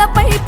గొప్పెమ్మల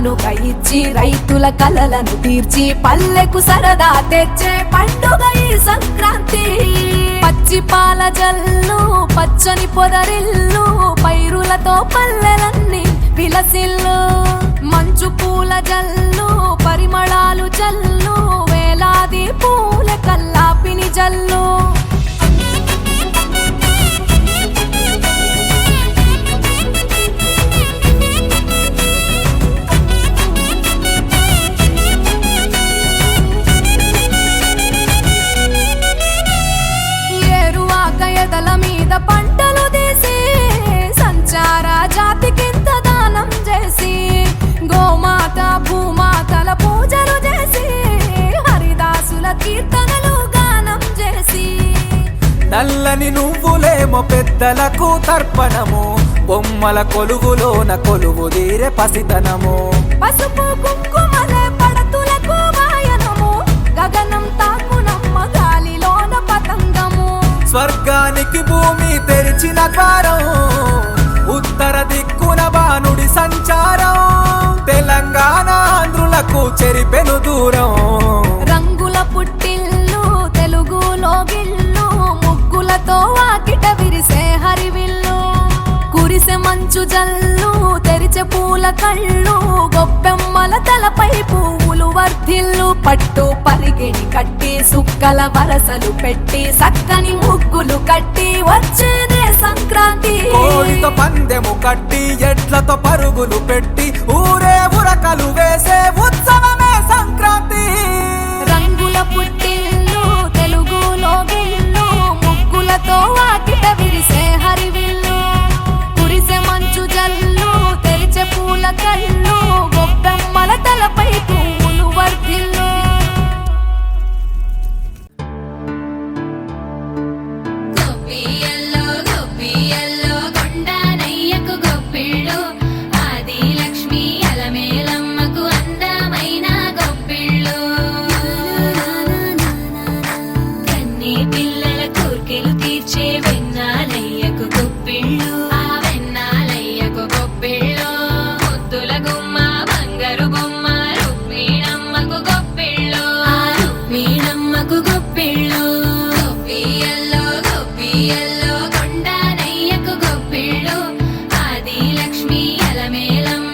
కానుక ఇచ్చి రైతుల కలలను తీర్చి పల్లెకు సరదా తెచ్చే పండుగ ఈ సంక్రాంతి. పచ్చి పాల జల్లు పచ్చని పొదరిల్లు పైరులతో పల్లెలన్నీ విలసిల్లు. మంచు పూల జల్లు పరి నువ్వులేమో పెద్దలకు తర్పణము. బొమ్మల కొలువులోన కొలువు తీరే పసితనము. పసుపు కుంకుమలే పడతులకు వాయనము. గగనం తాకునమ్మ గాలిలోన పతంగము. స్వర్గానికి భూమి తెరిచిన ద్వారం. ఉత్తర దిక్కున బానుడి సంచారం. తెలంగాణ ఆంధ్రులకు చెరిపెను దూరం. రంగుల పుట్టిల్లు తెలుగులో గిల్లు ముగ్గులతో వాకిట మంచు జల్లు తెరిచే పూల కళ్ళు గొప్పెమ్మల తలపై పువ్వులు వర్ధిల్లు పట్టు పరిగిడి కట్టి సుక్కల వరసలు పెట్టి సక్కని ముగ్గులు కట్టి వచ్చేదే సంక్రాంతి. కోడితో పందెము కట్టి ఎట్లతో పరుగులు పెట్టి ఊరే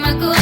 maku